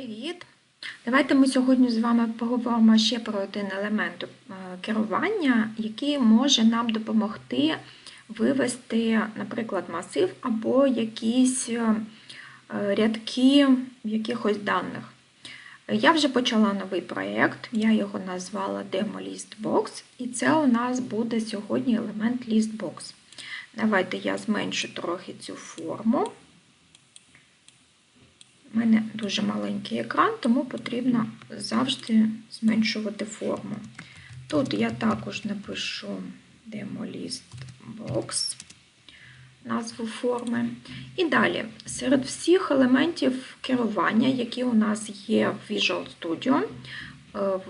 Привіт! Давайте ми сьогодні з вами поговоримо ще про один елемент е, керування, який може нам допомогти вивести, наприклад, масив або якісь е, рядки якихось даних. Я вже почала новий проєкт, я його назвала Demo Listbox, і це у нас буде сьогодні елемент Listbox. Давайте я зменшу трохи цю форму. У мене дуже маленький екран, тому потрібно завжди зменшувати форму. Тут я також напишу DemoListBox, назву форми. І далі, серед всіх елементів керування, які у нас є в Visual Studio,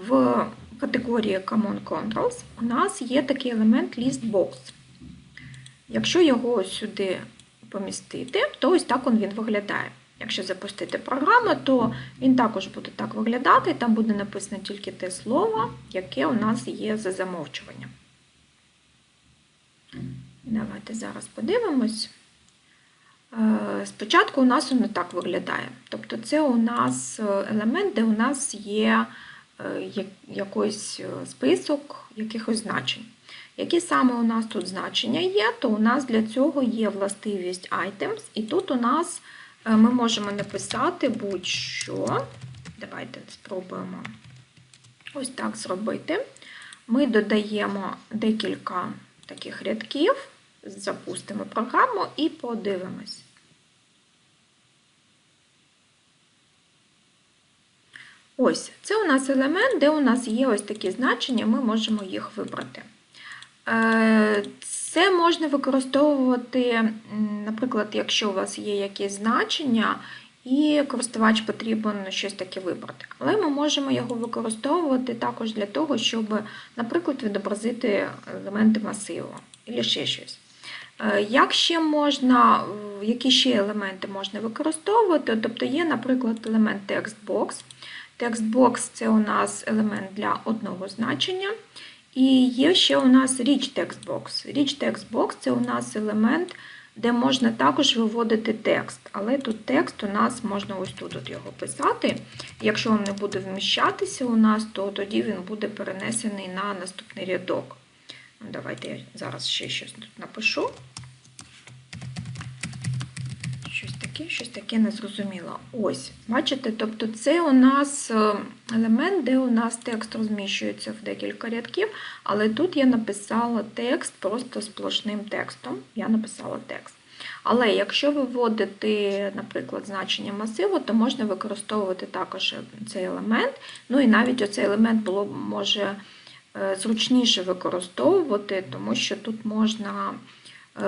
в категорії Common Controls, у нас є такий елемент ListBox. Якщо його сюди помістити, то ось так він виглядає. Якщо запустити програму, то він також буде так виглядати, там буде написано тільки те слово, яке у нас є за замовчуванням. Давайте зараз подивимось. Спочатку у нас воно так виглядає. Тобто, це у нас елемент, де у нас є якийсь список якихось значень. Які саме у нас тут значення є, то у нас для цього є властивість items, і тут у нас ми можемо написати будь-що. Давайте спробуємо ось так зробити. Ми додаємо декілька таких рядків, запустимо програму і подивимось. Ось, це у нас елемент, де у нас є ось такі значення, ми можемо їх вибрати. Це можна використовувати, наприклад, якщо у вас є якісь значення, і користувач потрібен щось таке вибрати. Але ми можемо його використовувати також для того, щоб, наприклад, відобразити елементи масиву або ще щось. Як ще можна, які ще елементи можна використовувати? Тобто є, наприклад, елемент TextBox. TextBox – це у нас елемент для одного значення. І є ще у нас Rich Text Box. Rich Text Box це у нас елемент, де можна також виводити текст. Але тут текст у нас можна ось тут от його писати. Якщо він не буде вміщатися у нас, то тоді він буде перенесений на наступний рядок. Давайте я зараз ще щось тут напишу. Таке, щось таке незрозуміло. Ось, бачите, тобто це у нас елемент, де у нас текст розміщується в декілька рядків, але тут я написала текст просто сплошним текстом. Я написала текст. Але якщо виводити, наприклад, значення масиву, то можна використовувати також цей елемент. Ну і навіть оцей елемент було може зручніше використовувати, тому що тут можна.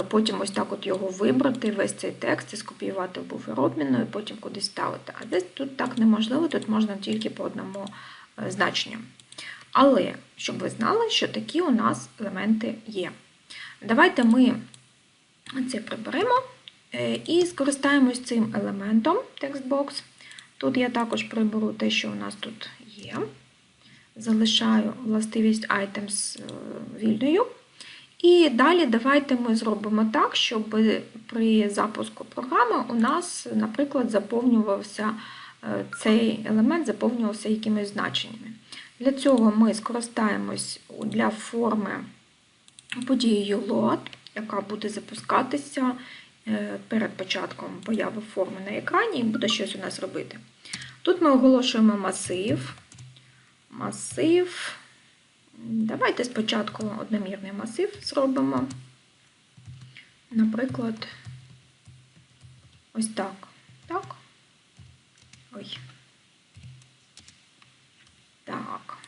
Потім ось так от його вибрати, весь цей текст і скопіювати в буфер обміну і потім кудись ставити. А десь тут так неможливо, тут можна тільки по одному значенню. Але, щоб ви знали, що такі у нас елементи є. Давайте ми це приберемо і скористаємось цим елементом TextBox. Тут я також приберу те, що у нас тут є. Залишаю властивість items вільною. І далі давайте ми зробимо так, щоб при запуску програми у нас, наприклад, заповнювався цей елемент, заповнювався якимись значеннями. Для цього ми скористаємось для форми подією load, яка буде запускатися перед початком появи форми на екрані і буде щось у нас робити. Тут ми оголошуємо масив. Масив. Давайте спочатку одномірний масив зробимо. Наприклад, ось так. Так. Ой. Так.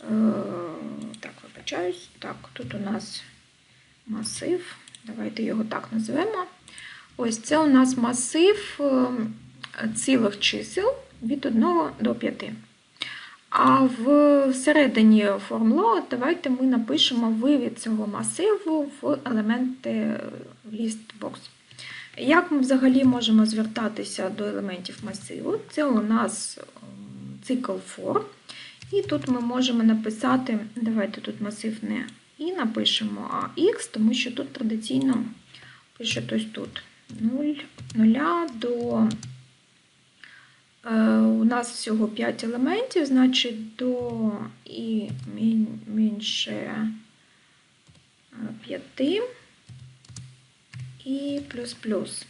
Е, так, вибачаюсь. Так, тут у нас масив. Давайте його так назвемо. Ось це у нас масив цілих чисел від 1 до 5. А всередині формулу давайте ми напишемо вивід цього масиву в елементи listbox. Як ми взагалі можемо звертатися до елементів масиву? Це у нас цикл for. І тут ми можемо написати, давайте тут масив не і напишемо а x, тому що тут традиційно пише ось тут 0, 0 до нас всього 5 елементів, значить до і менше 5 і плюс-плюс.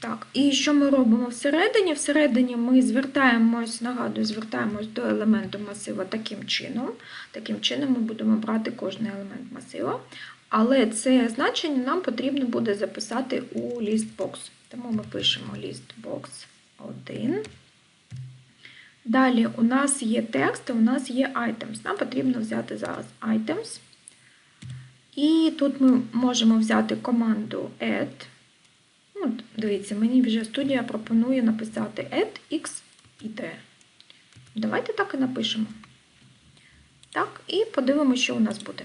Так, і що ми робимо всередині? Всередині ми звертаємось, нагадую, звертаємось до елементу масива таким чином. Таким чином ми будемо брати кожен елемент масива. Але це значення нам потрібно буде записати у listbox. Тому ми пишемо listbox 1. Далі у нас є текст, у нас є items. Нам потрібно взяти зараз items. І тут ми можемо взяти команду add. Ну, дивіться, мені вже студія пропонує написати add x і t. Давайте так і напишемо. Так, і подивимося, що у нас буде.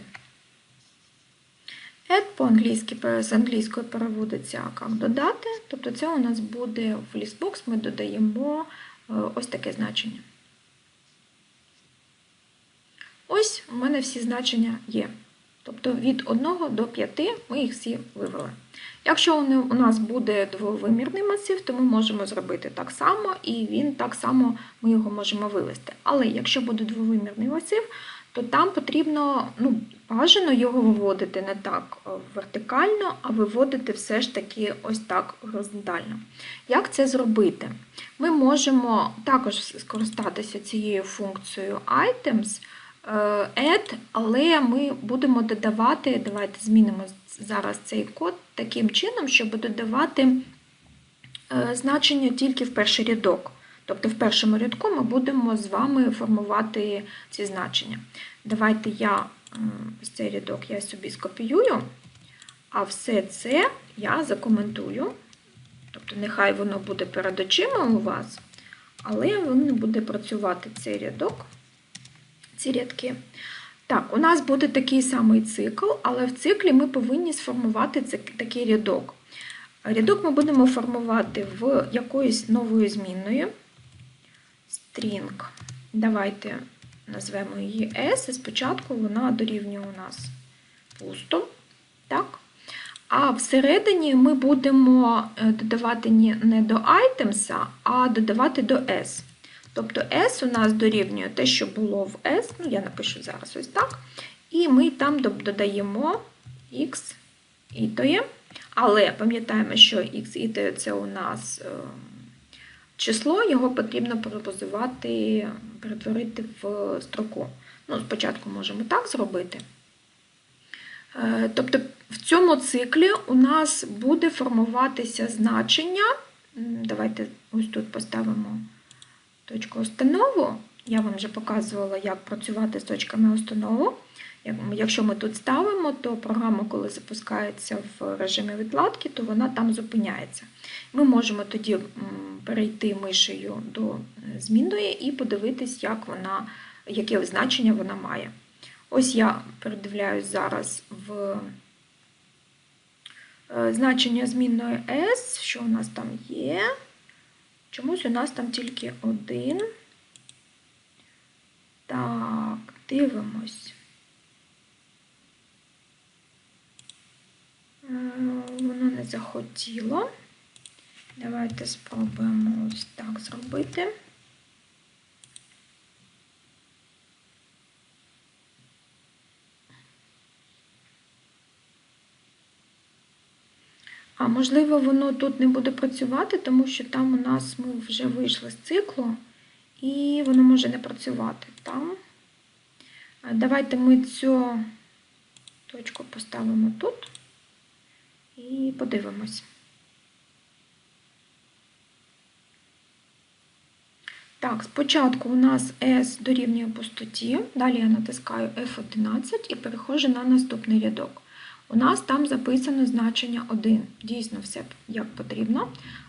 Add по-англійськи з англійської переводиться як додати. Тобто це у нас буде в listbox, ми додаємо е, ось таке значення. Ось у мене всі значення є. Тобто від 1 до 5 ми їх всі вивели. Якщо у нас буде двовимірний масив, то ми можемо зробити так само, і він так само ми його можемо вивести. Але якщо буде двовимірний масив, то там потрібно ну, бажано його виводити не так вертикально, а виводити все ж таки ось так горизонтально. Як це зробити? Ми можемо також скористатися цією функцією items, add, але ми будемо додавати, давайте змінимо зараз цей код таким чином, щоб додавати значення тільки в перший рядок. Тобто в першому рядку ми будемо з вами формувати ці значення. Давайте я ось цей рядок я собі скопіюю, а все це я закоментую. Тобто, нехай воно буде перед очима у вас, але він буде працювати цей рядок, ці рядки. Так, у нас буде такий самий цикл, але в циклі ми повинні сформувати такий рядок. Рядок ми будемо формувати в якоюсь новою змінною. String. Давайте назвемо її S, і спочатку вона дорівнює у нас пусто. Так? А всередині ми будемо додавати не до items, а додавати до S. Тобто S у нас дорівнює те, що було в S, ну я напишу зараз ось так. І ми там додаємо X і то є. Але пам'ятаємо, що X і то це у нас число, його потрібно перепозувати, перетворити в строку. Ну, Спочатку можемо так зробити. Тобто в цьому циклі у нас буде формуватися значення. Давайте ось тут поставимо точку установу. Я вам вже показувала, як працювати з точками установу. Якщо ми тут ставимо, то програма, коли запускається в режимі відкладки, то вона там зупиняється. Ми можемо тоді перейти мишею до змінної і подивитись, як вона, яке значення вона має. Ось я передивляюсь зараз в значення змінної S, що у нас там є. Чомусь у нас там тільки один. Так, дивимось. Воно не захотіло. Давайте спробуємо ось так зробити. А можливо, воно тут не буде працювати, тому що там у нас ми вже вийшли з циклу, і воно може не працювати там. Давайте ми цю точку поставимо тут і подивимось. Так, спочатку у нас S дорівнює пустоті, далі я натискаю F11 і переходжу на наступний рядок. У нас там записано значення 1. Дійсно, все як потрібно.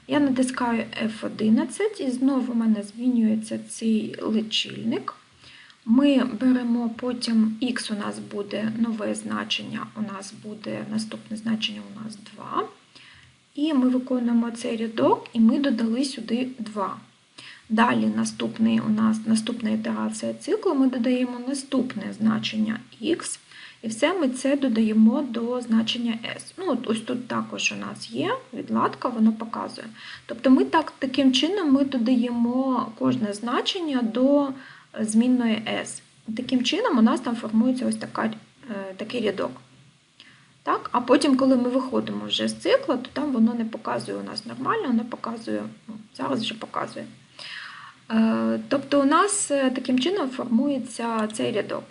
Я натискаю F11 і знову у мене змінюється цей личильник. Ми беремо потім X у нас буде нове значення, у нас буде наступне значення у нас 2. І ми виконуємо цей рядок, і ми додали сюди 2. Далі наступний у нас наступна ітерація циклу, ми додаємо наступне значення X. І все ми це додаємо до значення S. Ну, ось тут також у нас є відладка, воно показує. Тобто ми так, таким чином ми додаємо кожне значення до змінної S. Таким чином у нас там формується ось така, е, такий рядок. Так? А потім, коли ми виходимо вже з цикла, то там воно не показує у нас нормально, воно показує, ну, зараз вже показує. Е, Тобто у нас е, таким чином формується цей рядок.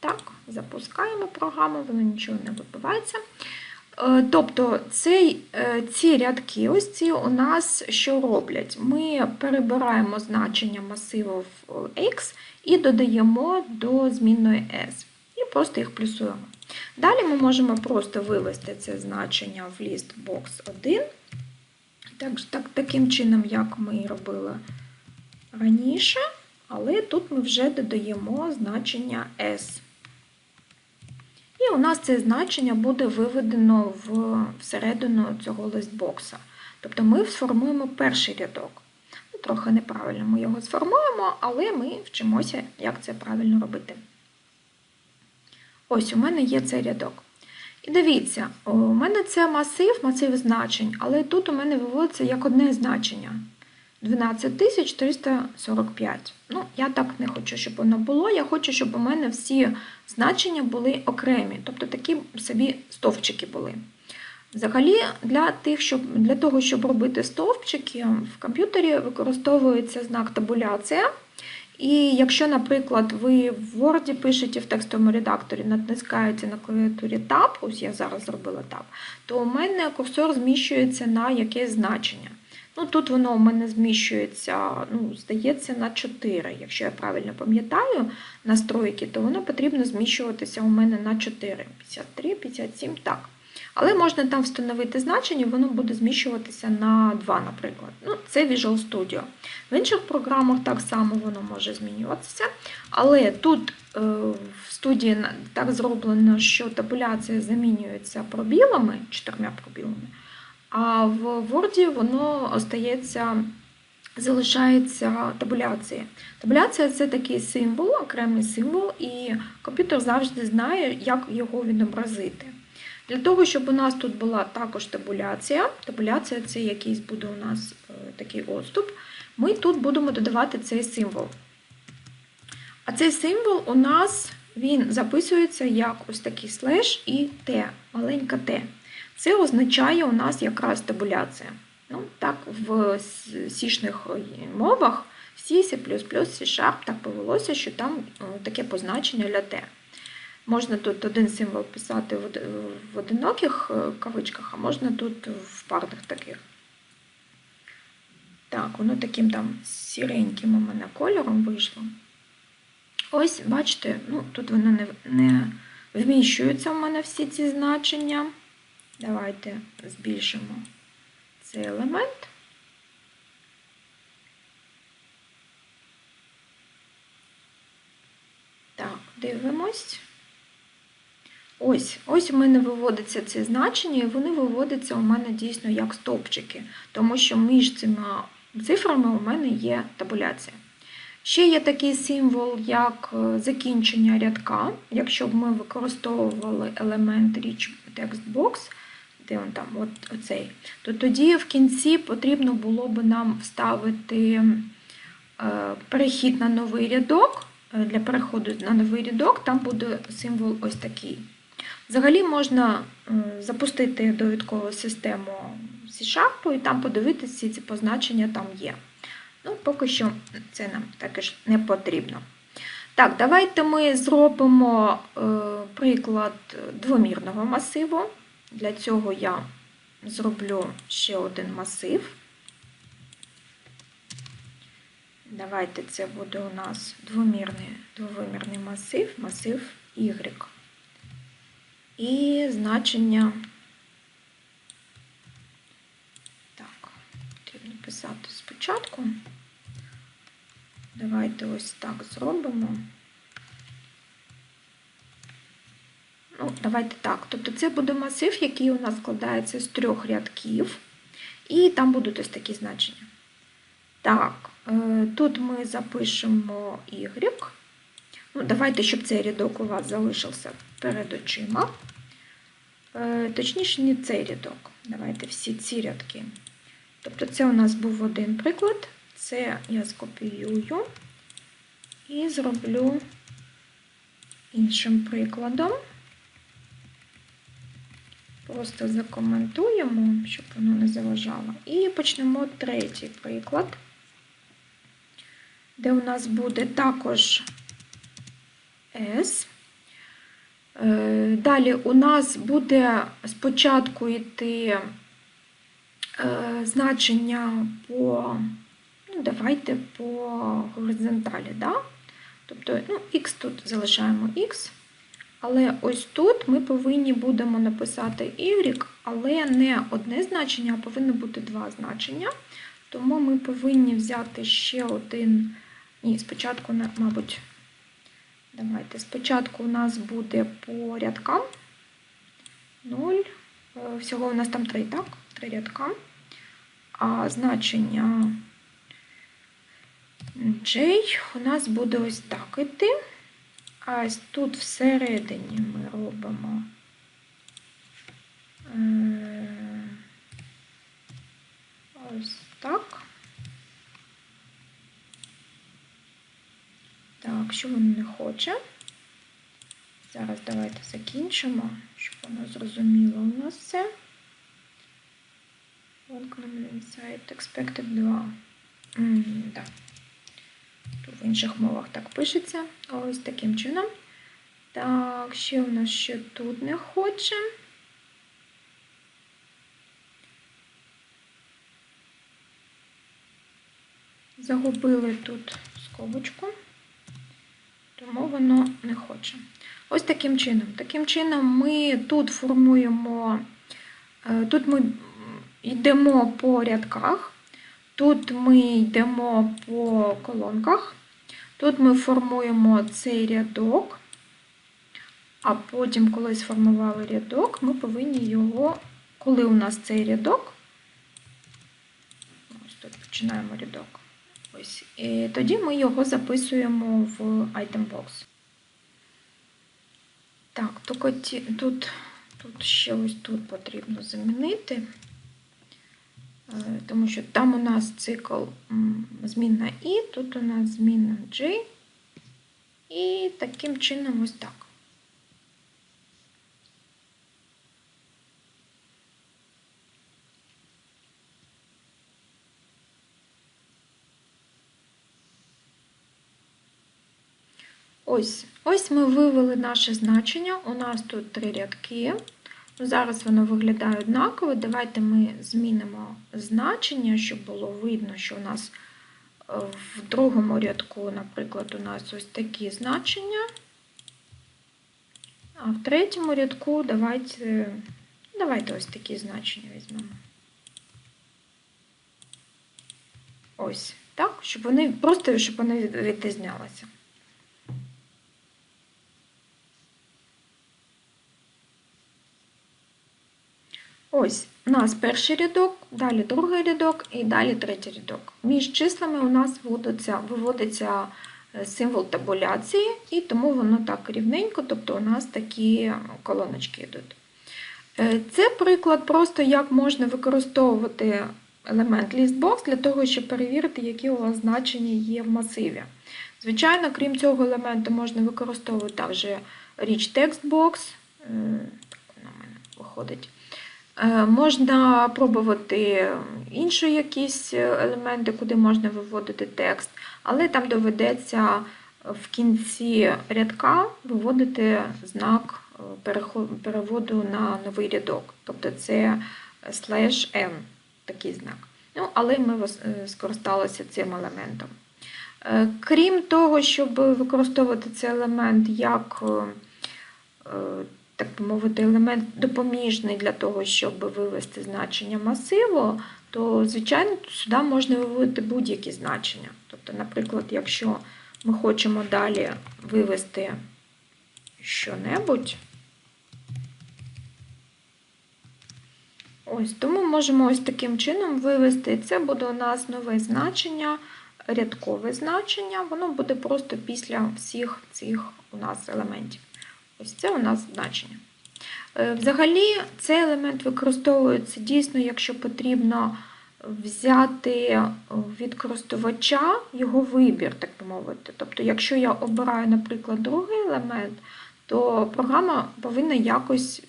Так, запускаємо програму, воно нічого не вибивається. Е, Тобто цей, ці рядки, ось ці у нас що роблять? Ми перебираємо значення масиву X і додаємо до змінної S. І просто їх плюсуємо. Далі ми можемо просто вивести це значення в ліст box 1. Так, так, Таким чином, як ми робили раніше, але тут ми вже додаємо значення S. І у нас це значення буде виведено в, всередину цього листбокса. Тобто ми сформуємо перший рядок. Трохи неправильно ми його сформуємо, але ми вчимося, як це правильно робити. Ось у мене є цей рядок. І дивіться, у мене це масив, масив значень, але тут у мене виводиться як одне значення. 12345. Ну, я так не хочу, щоб воно було. Я хочу, щоб у мене всі значення були окремі, тобто такі собі стовпчики були. Взагалі, для тих, щоб, для того, щоб робити стовпчики, в комп'ютері використовується знак табуляція. І якщо, наприклад, ви в Word пишете в текстовому редакторі, натискаєте на клавіатурі Tab, ось я зараз зробила Tab, то у мене курсор зміщується на якесь значення. Ну, Тут воно у мене зміщується, ну, здається, на 4. Якщо я правильно пам'ятаю настройки, то воно потрібно зміщуватися у мене на 4. 53, 57, так. Але можна там встановити значення, воно буде зміщуватися на 2, наприклад. Ну, Це Visual Studio. В інших програмах так само воно може змінюватися. Але тут е, в студії так зроблено, що табуляція замінюється пробілами, чотирма пробілами. А в Word воно остається, залишається табуляція. Табуляція це такий символ, окремий символ, і комп'ютер завжди знає, як його відобразити. Для того, щоб у нас тут була також табуляція, табуляція це якийсь буде у нас такий отступ, ми тут будемо додавати цей символ. А цей символ у нас він записується як ось такий слеш і Т, маленька Т. Це означає у нас якраз табуляція. Ну, Так, в сішних мовах, C, C++, C-Sharp так повелося, що там таке позначення для Т. Можна тут один символ писати в одиноких кавичках, а можна тут в парних таких. Так, воно таким там сіреньким у мене кольором вийшло. Ось, бачите, ну, тут воно не, не вміщуються в мене всі ці значення. Давайте збільшимо цей елемент. Так, дивимось. Ось, ось у мене виводиться ці значення, і вони виводяться у мене дійсно як стовпчики, тому що між цими цифрами у мене є табуляція. Ще є такий символ, як закінчення рядка. Якщо б ми використовували елемент Rich Text Де він там, от оцей, то тоді в кінці потрібно було б нам вставити перехід на новий рядок. Для переходу на новий рядок, там буде символ ось такий. Взагалі можна запустити довідкову систему C-Sharp і там подивитися, ці позначення там є. Ну, Поки що це нам також не потрібно. Так, давайте ми зробимо е, приклад двомірного масиву. Для цього я зроблю ще один масив. Давайте це буде у нас двомірний, двовимірний масив, масив Y. І значення, так, потрібно писати спочатку. Давайте ось так зробимо. Давайте так. Тобто це буде масив, який у нас складається з трьох рядків, і там будуть ось такі значення. Так, тут ми запишемо Y. Ну, Давайте, щоб цей рядок у вас залишився перед очима. Е, Точніше, не цей рядок. Давайте всі ці рядки. Тобто, це у нас був один приклад. Це я скопіюю і зроблю іншим прикладом. Просто закоментуємо, щоб воно не заважало. І почнемо третій приклад, де у нас буде також S. Е, Далі у нас буде спочатку йти е, значення по, ну, давайте по горизонталі, да? тобто ну, x тут залишаємо x, але ось тут ми повинні будемо написати y, але не одне значення, а повинно бути два значення. Тому ми повинні взяти ще один. Ні, спочатку, мабуть, давайте. Спочатку у нас буде по рядкам 0. Всього у нас там 3, так? 3 рядка. А значення J у нас буде ось так іти. А тут всередині ми робимо ось так. Так, що воно не хоче. Зараз давайте закінчимо, щоб воно зрозуміло у нас все. Insight expected 2. Mm, да. В інших мовах так пишеться. Ось таким чином. Так, ще у нас ще тут не хоче. Загубили тут скобочку, тому воно не хоче. Ось таким чином. Таким чином, ми тут формуємо, тут ми йдемо по рядках, тут ми йдемо по колонках, тут ми формуємо цей рядок, а потім, коли сформували рядок, ми повинні його, коли у нас цей рядок, ось тут починаємо рядок. Ось, і тоді ми його записуємо в itembox. Так, тут, тут ще ось тут потрібно замінити, тому що там у нас цикл змінна І, тут у нас змінна J, і таким чином ось так. Ось ось ми вивели наше значення. У нас тут три рядки. Зараз воно виглядає однаково. Давайте ми змінимо значення, щоб було видно, що у нас в другому рядку, наприклад, у нас ось такі значення. А в третьому рядку давайте, давайте ось такі значення візьмемо. Ось, так, щоб вони просто щоб вони відрізнялися. Ось у нас перший рядок, далі другий рядок і далі третій рядок. Між числами у нас вводиться, виводиться символ табуляції, і тому воно так рівненько, тобто у нас такі колоночки йдуть. Це приклад просто, як можна використовувати елемент listbox для того, щоб перевірити, які у вас значення є в масиві. Звичайно, крім цього елементу, можна використовувати також вона в мене виходить. Можна пробувати інші якісь елементи, куди можна виводити текст, але там доведеться в кінці рядка виводити знак переводу на новий рядок. Тобто це slash n, такий знак. Ну, Але ми скористалися цим елементом. Крім того, щоб використовувати цей елемент як так би мовити, елемент допоміжний для того, щоб вивести значення масиву, то, звичайно, сюди можна виводити будь-які значення. Тобто, наприклад, якщо ми хочемо далі вивести що-небудь, то ми можемо ось таким чином вивести. Це буде у нас нове значення рядкове значення, воно буде просто після всіх цих у нас елементів. Ось це у нас значення. Е, Взагалі, цей елемент використовується дійсно, якщо потрібно взяти е, від користувача його вибір, так би мовити. Тобто, якщо я обираю, наприклад, другий елемент, то програма повинна якось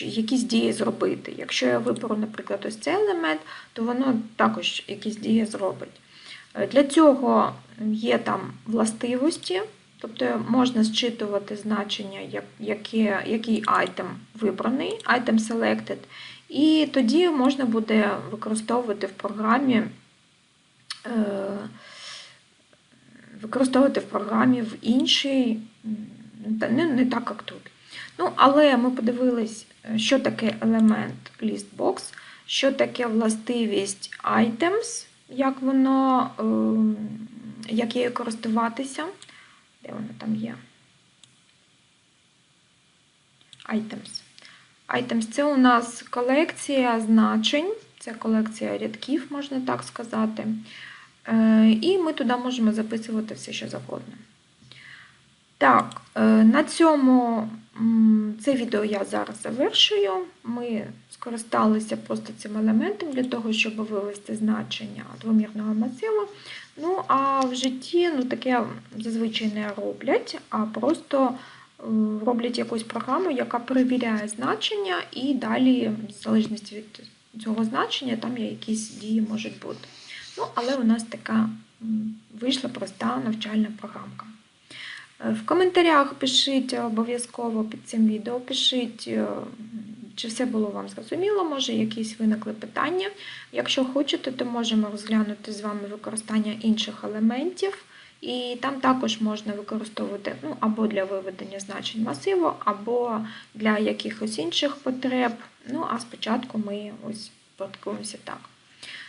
якісь дії зробити. Якщо я виберу, наприклад, ось цей елемент, то воно також якісь дії зробить. Е, Для цього є там властивості, тобто можна зчитувати значення, як- яке, який айтем вибраний, item selected, і тоді можна буде використовувати в програмі. е, Використовувати в програмі в іншій, не, не так, як тут. Ну, але ми подивились, що таке елемент listbox, що таке властивість items, як воно, ем, як її користуватися. Де воно там є? Items. Items це у нас колекція значень, це колекція рядків, можна так сказати. Е, І ми туди можемо записувати все, що завгодно. Так, е, на цьому це відео я зараз завершую. Ми скористалися просто цим елементом для того, щоб вивести значення двомірного масиву. Ну, а в житті ну, таке зазвичай не роблять, а просто е, роблять якусь програму, яка перевіряє значення, і далі, в залежності від цього значення, там якісь дії можуть бути. Ну, але у нас така вийшла проста навчальна програмка. Е, В коментарях пишіть обов'язково під цим відео, пишіть, е, чи все було вам зрозуміло, може якісь виникли питання. Якщо хочете, то можемо розглянути з вами використання інших елементів. І там також можна використовувати ну, або для виведення значень масиву, або для якихось інших потреб. Ну, а спочатку ми ось спілкуємося так.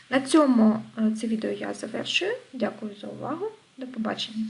На цьому е, це відео я завершую. Дякую за увагу. До побачення.